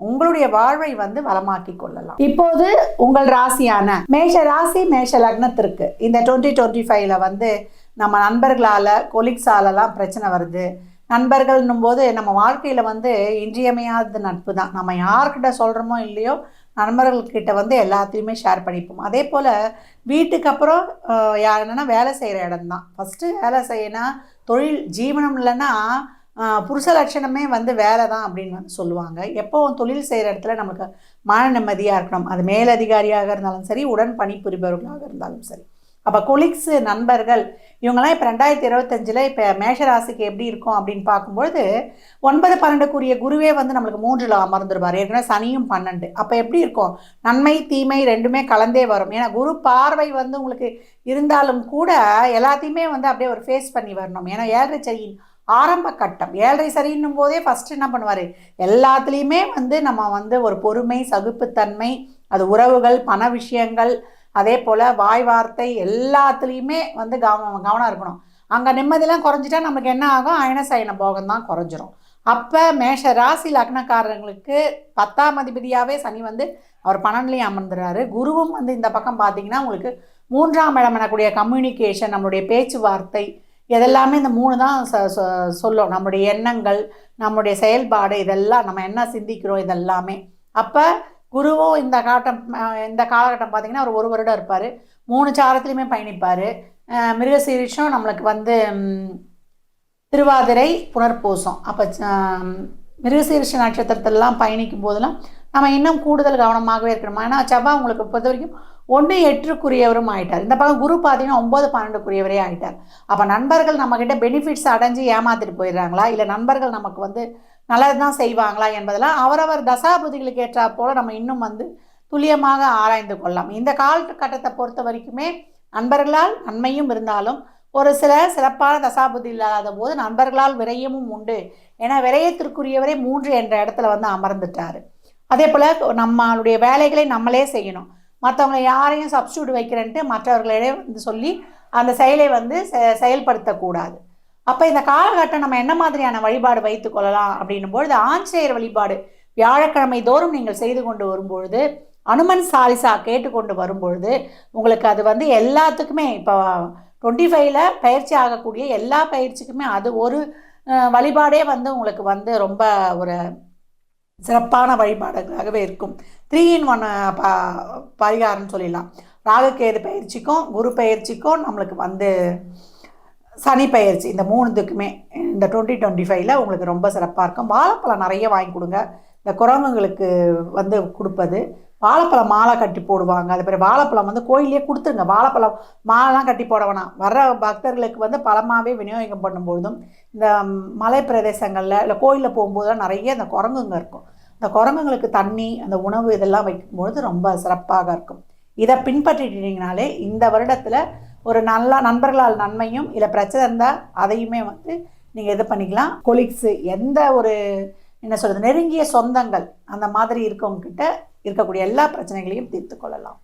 உங்களுடைய வாழ்வை வந்து வளமாக்கி கொள்ளலாம். இப்போது உங்கள் ராசியான மேஷ ராசி மேஷ லக்னத்திற்கு இந்த டுவெண்ட்டி டுவெண்ட்டி ஃபைவ்ல வந்து நம்ம நண்பர்களால் கொலிக்ஸாலலாம் பிரச்சனை வருது. நண்பர்கள்னும் போது நம்ம வாழ்க்கையில் வந்து இன்றியமையாத நட்பு தான். நம்ம யார்கிட்ட சொல்கிறோமோ இல்லையோ நண்பர்கள்கிட்ட வந்து எல்லாத்தையுமே ஷேர் பண்ணிப்போம். அதே போல் வீட்டுக்கு அப்புறம் ஆஹ், வேலை செய்கிற இடம் தான். ஃபஸ்ட்டு வேலை செய்யணும் தொழில் ஜீவனம் இல்லைன்னா புருஷ லட்சணமே வந்து வேலை தான் அப்படின்னு வந்து சொல்லுவாங்க. எப்போ தொழில் செய்கிற இடத்துல நமக்கு மன நிம்மதியாக இருக்கணும். அது மேலதிகாரியாக இருந்தாலும் சரி உடன் பணிபுரிபவர்களாக இருந்தாலும் சரி. அப்போ கொலிக்ஸு நண்பர்கள் இவங்கெல்லாம் இப்போ ரெண்டாயிரத்தி இருபத்தஞ்சில் இப்போ மேஷராசிக்கு எப்படி இருக்கும் அப்படின்னு பார்க்கும்பொழுது ஒன்பது பன்னெண்டுக்குரிய குருவே வந்து நம்மளுக்கு மூன்றில் அமர்ந்துருவார். ஏற்கனவே சனியும் பன்னெண்டு. அப்போ எப்படி இருக்கும்? நன்மை தீமை ரெண்டுமே கலந்தே வரும். ஏன்னா குரு பார்வை வந்து உங்களுக்கு இருந்தாலும் கூட எல்லாத்தையுமே வந்து அப்படியே ஒரு ஃபேஸ் பண்ணி வரணும். ஏன்னா ஏழரை சரியின் ஆரம்ப கட்டம். ஏழரை சரின்னும் போதே ஃபஸ்ட்டு என்ன பண்ணுவார்? எல்லாத்துலேயுமே வந்து நம்ம வந்து ஒரு பொறுமை சகிப்புத்தன்மை அது உறவுகள் பண விஷயங்கள் அதே போல் வாய் வார்த்தை எல்லாத்துலேயுமே வந்து கவனம் கவனம் இருக்கணும். அங்கே நிம்மதியெல்லாம் குறைஞ்சிட்டா நமக்கு என்ன ஆகும்? அயனசயன போகம் தான் குறைஞ்சிரும். அப்போ மேஷ ராசி லக்னக்காரங்களுக்கு பத்தாம் அதிபதியாகவே சனி வந்து அவர் பன்னெண்டுலேயும் அமர்ந்துறாரு. குருவும் வந்து இந்த பக்கம் பார்த்தீங்கன்னா உங்களுக்கு மூன்றாம் இடம் எனக்கூடிய கம்யூனிகேஷன் நம்மளுடைய பேச்சுவார்த்தை இதெல்லாமே இந்த மூணு தான் ச- சொ- சொல்லும். நம்முடைய எண்ணங்கள் நம்முடைய செயல்பாடு இதெல்லாம் நம்ம என்ன சிந்திக்கிறோம் இதெல்லாமே. அப்போ குருவும் இந்த காட்டம் இந்த காலகட்டம் பார்த்திங்கன்னா அவர் ஒரு வருடம் இருப்பார். மூணு சாரத்துலேயுமே பயணிப்பார். மிருகசீரிஷம் நம்மளுக்கு வந்து திருவாதிரை புனர்பூசம். அப்போ மிருகசீரிஷ நட்சத்திரத்திலலாம் பயணிக்கும் போதெல்லாம் நம்ம இன்னும் கூடுதல் கவனமாகவே இருக்கணும்? ஏன்னா செவ்வாய் உங்களுக்கு பொறுத்த வரைக்கும் ஒன்று எட்டுக்குரியவரும் ஆயிட்டார். இந்த பக்கம் குரு பார்த்தீங்கன்னா ஒம்பது பன்னெண்டுக்குரியவரே ஆயிட்டார். அப்போ நண்பர்கள் நம்மக்கிட்ட பெனிஃபிட்ஸ் அடைஞ்சு ஏமாத்திட்டு போயிடுறாங்களா? இல்லை நண்பர்கள் நமக்கு வந்து நல்லது தான் செய்வாங்களா என்பதெல்லாம் அவரவர் தசாபுதிகளுக்கு ஏற்றா போல் நம்ம இன்னும் வந்து துல்லியமாக ஆராய்ந்து கொள்ளலாம். இந்த காலகட்டத்தை பொறுத்த வரைக்குமே நண்பர்களால் நன்மையும் இருந்தாலும் ஒரு சில சிறப்பான தசாபுதி இல்லாத போது நண்பர்களால் விரயமும் உண்டு. ஏன்னா விரயத்திற்குரியவரே மூன்று என்ற இடத்துல வந்து அமர்ந்துட்டார். அதே போல் நம்மளுடைய வேலைகளை நம்மளே செய்யணும். மற்றவங்களை யாரையும் சப்ஸ்டியூட் வைக்கிறேன்ட்டு மற்றவர்களிடையே வந்து சொல்லி அந்த செயலை வந்து செ- செயல்படுத்தக்கூடாது. அப்போ இந்த காலகட்டம் நம்ம என்ன மாதிரியான வழிபாடு வைத்து கொள்ளலாம் அப்படின்னும் பொழுது ஆஞ்சநேயர் வழிபாடு வியாழக்கிழமை தோறும் நீங்கள் செய்து கொண்டு வரும்பொழுது அனுமன் சாலிசா கேட்டுக்கொண்டு வரும்பொழுது உங்களுக்கு அது வந்து எல்லாத்துக்குமே இப்போ டுவெண்ட்டி ஃபைவ்ல பயிற்சி ஆகக்கூடிய எல்லா பயிற்சிக்குமே அது ஒரு வழிபாடே வந்து உங்களுக்கு வந்து ரொம்ப ஒரு சிறப்பான வழிபாடுகளாகவே இருக்கும். த்ரீ இன் ஒன் ப பரிகாரம்னு சொல்லிடலாம். ராகுகேது பயிற்சிக்கும் குரு பயிற்சிக்கும் நம்மளுக்கு வந்து சனி பயிற்சி. இந்த மூணுத்துக்குமே இந்த டுவெண்ட்டி டுவெண்ட்டி ஃபைவ்ல உங்களுக்கு ரொம்ப சிறப்பாக இருக்கும். வாழைப்பழம் நிறைய வாங்கி கொடுங்க. இந்த குரங்குங்களுக்கு வந்து கொடுப்பது. வாழைப்பழம் மாலை கட்டி போடுவாங்க. அது பிறகு வாழைப்பழம் வந்து கோயிலே கொடுத்துருங்க. வாழைப்பழம் மாலைலாம் கட்டி போட வேணாம். வர்ற பக்தர்களுக்கு வந்து பழமாகவே விநியோகம் பண்ணும்பொழுதும் இந்த மலை பிரதேசங்களில் இல்லை கோயிலில் போகும்போதெல்லாம் நிறைய இந்த குரங்குங்க இருக்கும். இந்த குரங்குங்களுக்கு தண்ணி அந்த உணவு இதெல்லாம் வைக்கும்பொழுது ரொம்ப சிறப்பாக இருக்கும். இதை பின்பற்றிட்டீங்கனாலே இந்த வருடத்தில் ஒரு நல்ல நண்பர்களால் நன்மையும் இல்லை பிரச்சனை இருந்தால் அதையுமே வந்து நீங்கள் இது பண்ணிக்கலாம். கொலிக்ஸு எந்த ஒரு என்ன சொல்கிறது நெருங்கிய சொந்தங்கள் அந்த மாதிரி இருக்கவங்க கிட்ட இருக்கக்கூடிய எல்லா பிரச்சனைகளையும் தீர்த்து கொள்ளலாம்.